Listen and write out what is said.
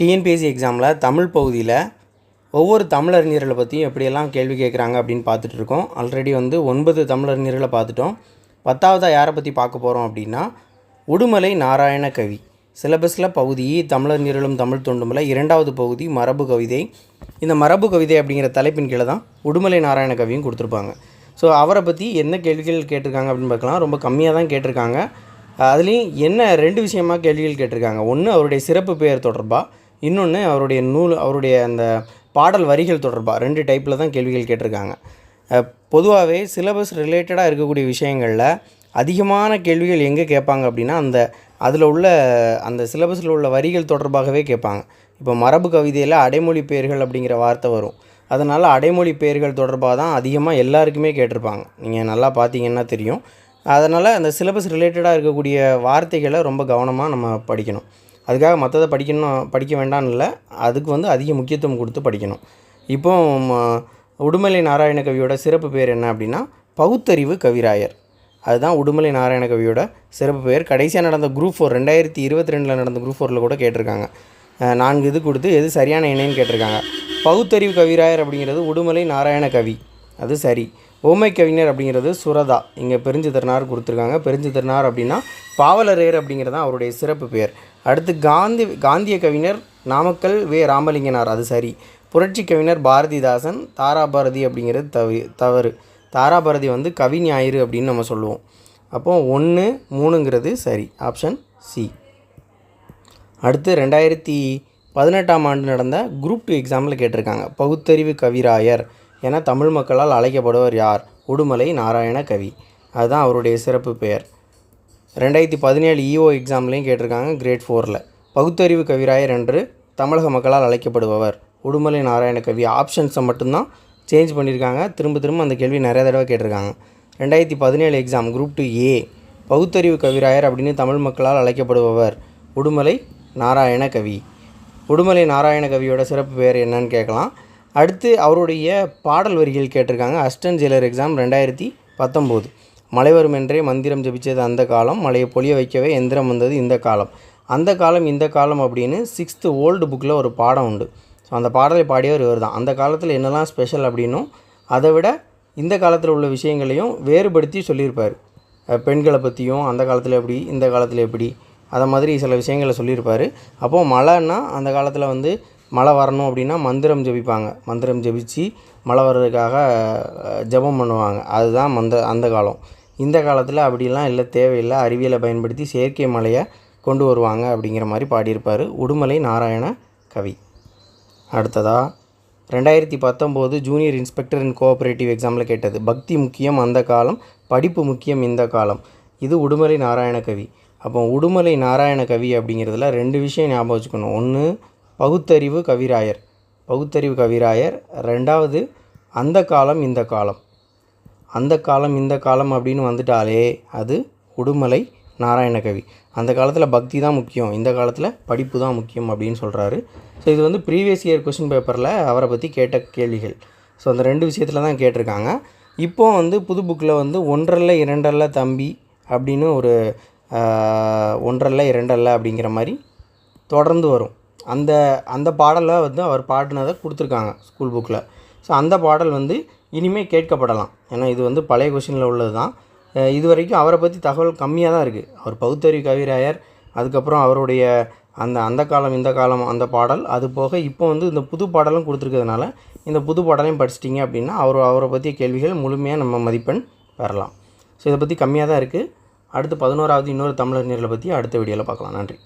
TNPSC எக்ஸாமில் தமிழ் பகுதியில் ஒவ்வொரு தமிழறிஞர்களை பற்றியும் எப்படியெல்லாம் கேள்வி கேட்குறாங்க அப்படின்னு பார்த்துட்ருக்கோம் ஆல்ரெடி வந்து ஒன்பது தமிழறிஞர்களை பார்த்துட்டோம். பத்தாவதாக யாரை பற்றி பார்க்க போகிறோம் அப்படின்னா உடுமலை நாராயண கவி. சிலபஸில் பகுதி தமிழறிஞர்களும் தமிழ் தொண்டுமில். இரண்டாவது பகுதி மரபு கவிதை. இந்த மரபு கவிதை அப்படிங்கிற தலைப்பின் கீழே தான் உடுமலை நாராயண கவியும் கொடுத்துருப்பாங்க. ஸோ அவரை பற்றி என்ன கேள்விகள் கேட்டிருக்காங்க அப்படின்னு பார்க்கலாம். ரொம்ப கம்மியாக தான் கேட்டிருக்காங்க. அதுலேயும் என்ன ரெண்டு விஷயமா கேள்விகள் கேட்டிருக்காங்க. ஒன்று அவருடைய சிறப்பு பெயர் தொடர்பாக இன்னொன்று அவருடைய நூல் அவருடைய அந்த பாடல் வரிகள் தொடர்பாக ரெண்டு டைப்பில் தான் கேள்விகள் கேட்டிருக்காங்க. பொதுவாகவே சிலபஸ் ரிலேட்டடாக இருக்கக்கூடிய விஷயங்களில் அதிகமான கேள்விகள் எங்கே கேட்பாங்க அப்படின்னா அந்த அதில் உள்ள அந்த சிலபஸில் உள்ள வரிகள் தொடர்பாகவே கேட்பாங்க. இப்போ மரபு கவிதையில் அடைமொழி பெயர்கள் அப்படிங்கிற வார்த்தை வரும். அதனால் அடைமொழி பெயர்கள் தொடர்பாக தான் அதிகமாக எல்லாருக்குமே கேட்டிருப்பாங்க. நீங்கள் நல்லா பார்த்தீங்கன்னா தெரியும். அதனால் அந்த சிலபஸ் ரிலேட்டடாக இருக்கக்கூடிய வார்த்தைகளை ரொம்ப கவனமாக நம்ம படிக்கணும். அதுக்காக மற்றதை படிக்கணும் படிக்க வேண்டாம்னு இல்லை அதுக்கு வந்து அதிக முக்கியத்துவம் கொடுத்து படிக்கணும். இப்போ உடுமலை நாராயண கவியோட சிறப்பு பேர் என்ன அப்படின்னா பகுத்தறிவு கவிராயர். அதுதான் உடுமலை நாராயண கவியோட சிறப்பு பெயர். கடைசியாக நடந்த குரூப் ஃபோர் ரெண்டாயிரத்தி இருபத்தி ரெண்டில் நடந்த குரூப் ஃபோரில் கூட கேட்டிருக்காங்க. நான்கு இது கொடுத்து எது சரியான இணைன்னு கேட்டிருக்காங்க. பகுத்தறிவு கவிராயர் அப்படிங்கிறது உடுமலை நாராயண கவி. அது சரி. ஓமை கவிஞர் அப்படிங்கிறது சுரதா. இங்கே பெருஞ்சு திருநார் கொடுத்துருக்காங்க. பெருஞ்சு திருநார் அப்படின்னா பாவலரேர் அப்படிங்கிறது தான் அவருடைய சிறப்பு பெயர். அடுத்து காந்தி காந்திய கவிஞர் நாமக்கல் வே. ராமலிங்கனார். அது சரி. புரட்சி கவிஞர் பாரதிதாசன் தாராபாரதி அப்படிங்கிறது தவி தவறு. தாராபாரதி வந்து கவி ஞாயிறு அப்படின்னு நம்ம சொல்லுவோம். அப்போது ஒன்று மூணுங்கிறது சரி. Option C. அடுத்து ரெண்டாயிரத்தி பதினெட்டாம் ஆண்டு நடந்த குரூப் டூ எக்ஸாமில் கேட்டிருக்காங்க. பகுத்தறிவு கவிராயர். என தமிழ் மக்களால் அழைக்கப்படுவர் யார்? உடுமலை நாராயண கவி. அதுதான் அவருடைய சிறப்பு பெயர். ரெண்டாயிரத்தி பதினேழு இஓ எக்ஸாம்லேயும் கேட்டிருக்காங்க கிரேட் ஃபோரில் பகுத்தறிவு கவிராயர் என்று தமிழக மக்களால் அழைக்கப்படுபவர். உடுமலை நாராயண கவி. ஆப்ஷன்ஸை மட்டும்தான் சேஞ்ச் பண்ணியிருக்காங்க. திரும்ப திரும்ப அந்த கேள்வி நிறைய தடவை கேட்டிருக்காங்க. ரெண்டாயிரத்தி பதினேழு எக்ஸாம் குரூப் டூ ஏ பகுத்தறிவு கவிராயர் அப்படின்னு தமிழ் மக்களால் அழைக்கப்படுபவர் உடுமலை நாராயண கவி. உடுமலை நாராயண கவியோட சிறப்பு பெயர் என்னன்னு கேட்கலாம். அடுத்து அவருடைய பாடல் வரிகள் கேட்டிருக்காங்க. அஸ்டன் ஜெயிலர் எக்ஸாம் ரெண்டாயிரத்தி பத்தொம்போது. மழை வரும் என்றே மந்திரம் ஜெபிச்சது அந்த காலம் மழையை பொழிய வைக்கவே எந்திரம் வந்தது இந்த காலம். அந்த காலம் இந்த காலம் அப்படின்னு சிக்ஸ்த்து ஓல்டு புக்கில் ஒரு பாடம் உண்டு. ஸோ அந்த பாடலை பாடியவர் இவர் தான் அந்த காலத்தில் என்னெல்லாம் ஸ்பெஷல் அப்படின்னும் அதை விட இந்த காலத்தில் உள்ள விஷயங்களையும் வேறுபடுத்தி சொல்லியிருப்பார். பெண்களை பற்றியும் அந்த காலத்தில் எப்படி இந்த காலத்தில் எப்படி அதை மாதிரி சில விஷயங்களை சொல்லியிருப்பார். அப்போது மழைன்னா அந்த காலத்தில் வந்து மழை வரணும் அப்படின்னா மந்திரம் ஜெபிப்பாங்க. மந்திரம் ஜெபித்து மழை வர்றதுக்காக ஜெபம் பண்ணுவாங்க. அதுதான் மந்த அந்த காலம். இந்த காலத்தில் அப்படிலாம் இல்லை தேவையில்லை. அறிவியலை பயன்படுத்தி செயற்கை மலையை கொண்டு வருவாங்க அப்படிங்கிற மாதிரி பாடியிருப்பார் உடுமலை நாராயண கவி. அடுத்ததா ரெண்டாயிரத்தி பத்தொம்போது ஜூனியர் இன்ஸ்பெக்டர் இன் கோஆப்ரேட்டிவ் எக்ஸாமில் கேட்டது பக்தி முக்கியம் அந்த காலம் படிப்பு முக்கியம் இந்த காலம். இது உடுமலை நாராயண கவி. அப்போ உடுமலை நாராயண கவி அப்படிங்கிறதுல ரெண்டு விஷயம் ஞாபகம் வச்சுக்கணும். ஒன்று பகுத்தறிவு கவிராயர். பகுத்தறிவு கவிராயர் ரெண்டாவது அந்த காலம் இந்த காலம் அந்த காலம் இந்த காலம் அப்படின்னு வந்துட்டாலே அது உடுமலை நாராயணகவி அந்த காலத்தில் பக்தி தான் முக்கியம் இந்த காலத்தில் படிப்பு தான் முக்கியம் அப்படின்னு சொல்கிறாரு ஸோ இது வந்து ப்ரீவியஸ் இயர் கொஷின் பேப்பரில் அவரை பற்றி கேட்ட கேள்விகள். ஸோ அந்த ரெண்டு விஷயத்தில் தான் கேட்டிருக்காங்க. இப்போ வந்து புது புக்கில் வந்து ஒன்றல்ல இரண்டல்ல தம்பி அப்படின்னு ஒரு ஒன்றல்ல இரண்டல்ல அப்படிங்கிற மாதிரி தொடர்ந்து வரும். அந்த அந்த பாடலை வந்து அவர் பாடினதை கொடுத்துருக்காங்க ஸ்கூல் புக்கில் ஸோ அந்த பாடல் வந்து இனிமேல் கேட்கப்படலாம். ஏன்னா இது வந்து பழைய கொஷினில் உள்ளது தான். இது வரைக்கும் அவரை பற்றி தகவல் கம்மியாக தான் இருக்குது அவர் பகுத்தறிவு கவிராயர் அதுக்கப்புறம் அவருடைய அந்த அந்த காலம் இந்த காலம் அந்த பாடல் அது போக இப்போ வந்து இந்த புது பாடலும் கொடுத்துருக்கிறதுனால இந்த புது பாடலையும் படிச்சிட்டிங்க அப்படின்னா அவர் அவரை பற்றிய கேள்விகள் முழுமையாக நம்ம மதிப்பெண் பெறலாம். ஸோ இதை பற்றி கம்மியாக தான் இருக்குது அடுத்து பதினோராவது இன்னொரு தமிழர் நேரில் பற்றி அடுத்த வீடியோவில் பார்க்கலாம். நன்றி.